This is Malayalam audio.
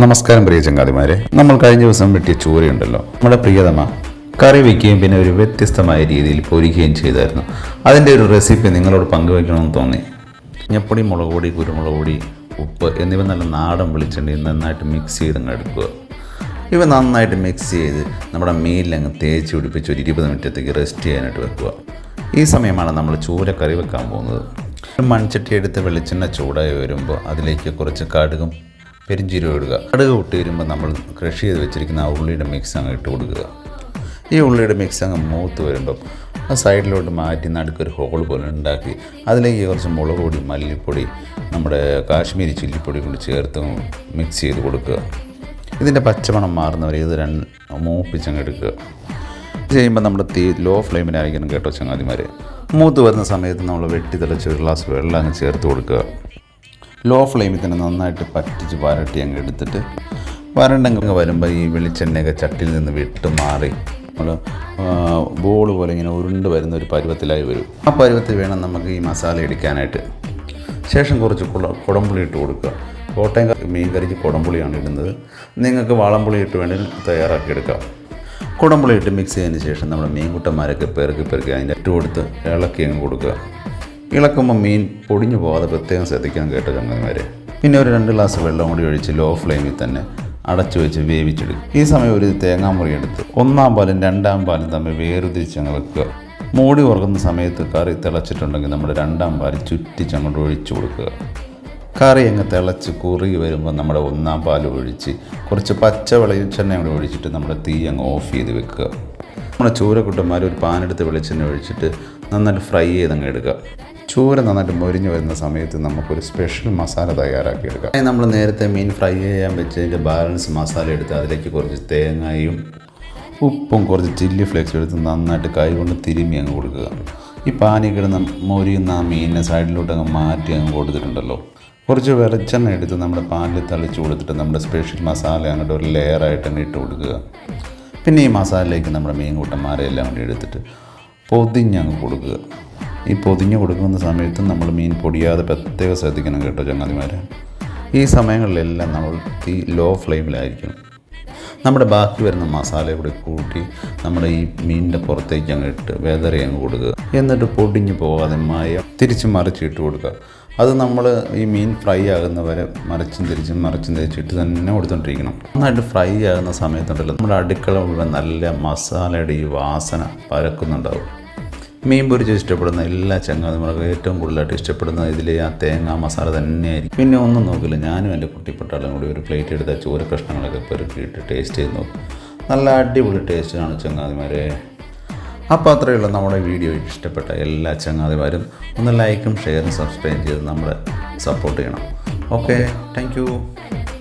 നമസ്കാരം പ്രിയ ചങ്ങാതിമാരെ. നമ്മൾ കഴിഞ്ഞ ദിവസം വെട്ടിയ ചൂരയുണ്ടല്ലോ. നമ്മുടെ പ്രിയതമ കറി വയ്ക്കുകയും പിന്നെ ഒരു വ്യത്യസ്തമായ രീതിയിൽ പൊരിക്കുകയും ചെയ്തായിരുന്നു. അതിന്റെ ഒരു റെസിപ്പി നിങ്ങളോട് പങ്കുവയ്ക്കണമെന്ന് തോന്നി. മഞ്ഞപ്പൊടി മുളക് പൊടി കുരുമുളക് പൊടി ഉപ്പ് എന്നിവ നല്ല നാടൻ വെളിച്ചെണ്ണയിൽ നന്നായിട്ട് മിക്സ് ചെയ്ത് എടുക്കുക. ഇവ നന്നായിട്ട് മിക്സ് ചെയ്ത് നമ്മുടെ മീനിലങ്ങ് തേച്ച് പിടിപ്പിച്ച് ഒരു ഇരുപത് മിനിറ്റത്തേക്ക് റെസ്റ്റ് ചെയ്യാനായിട്ട് വെക്കുക. ഈ സമയമാണ് നമ്മൾ ചൂര കറി വെക്കാൻ പോകുന്നത്. മൺചട്ടി എടുത്ത് വെളിച്ചെണ്ണ ചൂടായി വരുമ്പോൾ അതിലേക്ക് കുറച്ച് കടുകും പെരിഞ്ചീരകം ഇടുക. കടുക് ഇട്ട് വരുമ്പോൾ നമ്മൾ കൃഷി ചെയ്ത് വെച്ചിരിക്കുന്ന ആ ഉള്ളിയുടെ മിക്സ് അങ്ങ് ഇട്ട് കൊടുക്കുക. ഈ ഉള്ളിയുടെ മിക്സ് അങ്ങ് മൂത്ത് വരുമ്പം ആ സൈഡിലോട്ട് മാറ്റി നടുക്കൊരു ഹോൾ പോലെ ഉണ്ടാക്കി അതിലേക്ക് കുറച്ച് മുളക് പൊടി മല്ലിപ്പൊടി നമ്മുടെ കാശ്മീരി ചില്ലിപ്പൊടി കൊണ്ട് ചേർത്ത് മിക്സ് ചെയ്ത് കൊടുക്കുക. ഇതിന്റെ പച്ചമണം മാറുന്നവരെ ഇത് രണ്ട് മൂപ്പിച്ചങ്ങ് എടുക്കുക. ചെയ്യുമ്പോൾ നമ്മുടെ തീ ലോ ഫ്ലെയിമിലായിരിക്കണം കേട്ടോ ചങ്ങാതിമാർ മൂത്ത് വരുന്ന സമയത്ത് നമ്മൾ വെട്ടി തിളച്ച് ഒരു ഗ്ലാസ് വെള്ളം അങ്ങ് ചേർത്ത് കൊടുക്കുക. ലോ ഫ്ലെയിമിൽ തന്നെ നന്നായിട്ട് പറ്റിച്ച് വരട്ടി അങ്ങ് എടുത്തിട്ട് വരണ്ടങ്ങ് വരുമ്പോൾ ഈ വെളിച്ചെണ്ണയൊക്കെ ചട്ടിയിൽ നിന്ന് വിട്ട് മാറി. നമ്മൾ ബോൾ പോലെ ഇങ്ങനെ ഉരുണ്ട് വരുന്ന ഒരു പരുവത്തിലായി വരും. ആ പരുവത്തിൽ വേണം നമുക്ക് ഈ മസാല എടുക്കാനായിട്ട്. ശേഷം കുറച്ച് കുള കുടംപുളി ഇട്ട് കൊടുക്കുക. കോട്ടയം മീൻ കറിക്ക് കുടംപുളിയാണ് ഇടുന്നത്. നിങ്ങൾക്ക് വാളംപുളി ഇട്ട് വേണമെങ്കിൽ തയ്യാറാക്കി എടുക്കാം. കുടംപുളി ഇട്ട് മിക്സ് ചെയ്തതിന് ശേഷം നമ്മൾ മീൻകുട്ടന്മാരൊക്കെ പെറുക്കി പെറുക്കി അതിന്റെ ഇട്ട് കൊടുത്ത് ഇളക്കി അങ്ങ് കൊടുക്കുക. ഇളക്കുമ്പോൾ മീൻ പൊടിഞ്ഞു പോകാതെ പ്രത്യേകം ശ്രദ്ധിക്കാൻ കേട്ടോ ചങ്ങന്മാരെ പിന്നെ ഒരു രണ്ട് ഗ്ലാസ് വെള്ളം കൂടി ഒഴിച്ച് ലോ ഫ്ലെയിമിൽ തന്നെ അടച്ചു വെച്ച് വേവിച്ചെടുക്കും. ഈ സമയം ഒരു തേങ്ങാമുറി എടുത്ത് ഒന്നാം പാലും രണ്ടാം പാലും തമ്മിൽ വേർതിരിച്ച് അങ്ങ് വെക്കുക. മൂടി ഉറങ്ങുന്ന സമയത്ത് കറി തിളച്ചിട്ടുണ്ടെങ്കിൽ നമ്മൾ രണ്ടാം പാൽ ചുറ്റിച്ചങ്ങോട്ട് ഒഴിച്ചു കൊടുക്കുക. കറി അങ്ങ് തിളച്ച് കുറുകി വരുമ്പോൾ നമ്മുടെ ഒന്നാം പാൽ ഒഴിച്ച് കുറച്ച് പച്ച വെളിച്ചെണ്ണ കൂടെ ഒഴിച്ചിട്ട് നമ്മുടെ തീ അങ്ങ് ഓഫ് ചെയ്ത് വെക്കുക. നമ്മുടെ ചൂരക്കുട്ടന്മാർ ഒരു പാനെടുത്ത് വെളിച്ചെണ്ണ ഒഴിച്ചിട്ട് നന്നായിട്ട് ഫ്രൈ ചെയ്തങ്ങ് എടുക്കുക. ചൂര നന്നായിട്ട് മൊരിഞ്ഞ് വരുന്ന സമയത്ത് നമുക്കൊരു സ്പെഷ്യൽ മസാല തയ്യാറാക്കി എടുക്കാം നമ്മൾ നേരത്തെ മീൻ ഫ്രൈ ചെയ്യാൻ വെച്ചതിന്റെ ബാലൻസ് മസാല എടുത്ത് അതിലേക്ക് കുറച്ച് തേങ്ങയും ഉപ്പും കുറച്ച് ചില്ലി ഫ്ലേക്സ് എടുത്ത് നന്നായിട്ട് കൈ കൊണ്ട് തിരുമ്മി അങ്ങ് കൊടുക്കുക. ഈ പാനി കിടന്ന് മൊരിയുന്ന ആ മീനിനെ സൈഡിലോട്ട് അങ്ങ് മാറ്റി അങ്ങ് കൊടുത്തിട്ടുണ്ടല്ലോ. കുറച്ച് വെളിച്ചെണ്ണ എടുത്ത് നമ്മുടെ പാനിൽ തളിച്ച് കൊടുത്തിട്ട് നമ്മുടെ സ്പെഷ്യൽ മസാല അങ്ങോട്ട് ഒരു ലെയറായിട്ട് തന്നെ ഇട്ട് കൊടുക്കുക. പിന്നെ ഈ മസാലയിലേക്ക് നമ്മുടെ മീൻ കൂട്ടന്മാരെ എല്ലാം കൂടി എടുത്തിട്ട് പൊതിഞ്ഞങ്ങ് കൊടുക്കുക. ഈ പൊതിഞ്ഞ് കൊടുക്കുന്ന സമയത്ത് നമ്മൾ മീൻ പൊടിയാതെ പ്രത്യേകം ശ്രദ്ധിക്കണം കേട്ടോ ചങ്ങാതിമാരെ. ഈ സമയങ്ങളിലെല്ലാം നമ്മൾ ഈ ലോ ഫ്ലെയിമിലായിരിക്കണം നമ്മുടെ ബാക്കി വരുന്ന മസാല കൂടി കൂട്ടി നമ്മുടെ ഈ മീനിന്റെ പുറത്തേക്ക് അങ്ങ് ഇട്ട് വെതറി അങ്ങ് കൊടുക്കുക. എന്നിട്ട് പൊടിഞ്ഞു പോകാതെ മയം തിരിച്ച് മറിച്ചിട്ട് കൊടുക്കുക. അത് നമ്മൾ ഈ മീൻ ഫ്രൈ ആകുന്നവരെ മറിച്ചും തിരിച്ചും മറിച്ചും തിരിച്ചിട്ട് തന്നെ കൊടുത്തോണ്ടിരിക്കണം. നന്നായിട്ട് ഫ്രൈ ആകുന്ന സമയത്തുണ്ടല്ലോ നമ്മുടെ അടുക്കള മുഴുവൻ നല്ല മസാലയുടെ ഈ വാസന പരക്കുന്നുണ്ടാവും. മീൻ പൊരിച്ച് ഇഷ്ടപ്പെടുന്ന എല്ലാ ചങ്ങാതിമാർക്കും ഏറ്റവും കൂടുതലായിട്ട് ഇഷ്ടപ്പെടുന്ന ഇതിൽ ആ തേങ്ങ മസാല തന്നെയായിരിക്കും. പിന്നെ ഒന്നും നോക്കില്ല. ഞാനും എന്റെ കുട്ടിപ്പട്ടാളും കൂടി ഒരു പ്ലേറ്റ് എടുത്ത ചോര കഷ്ണങ്ങളൊക്കെ പെറുക്കിയിട്ട് ടേസ്റ്റ് ചെയ്ത് നോക്കും. നല്ല അടിപൊളി ടേസ്റ്റാണ് ചങ്ങാതിമാരെ. അപ്പോൾ അത്രയേ ഉള്ളൂ നമ്മുടെ വീഡിയോ ഇഷ്ടപ്പെട്ട എല്ലാ ചങ്ങാതിമാരും ഒന്ന് ലൈക്കും ഷെയറും സബ്സ്ക്രൈബ് ചെയ്ത് നമ്മളെ സപ്പോർട്ട് ചെയ്യണം. Okay thank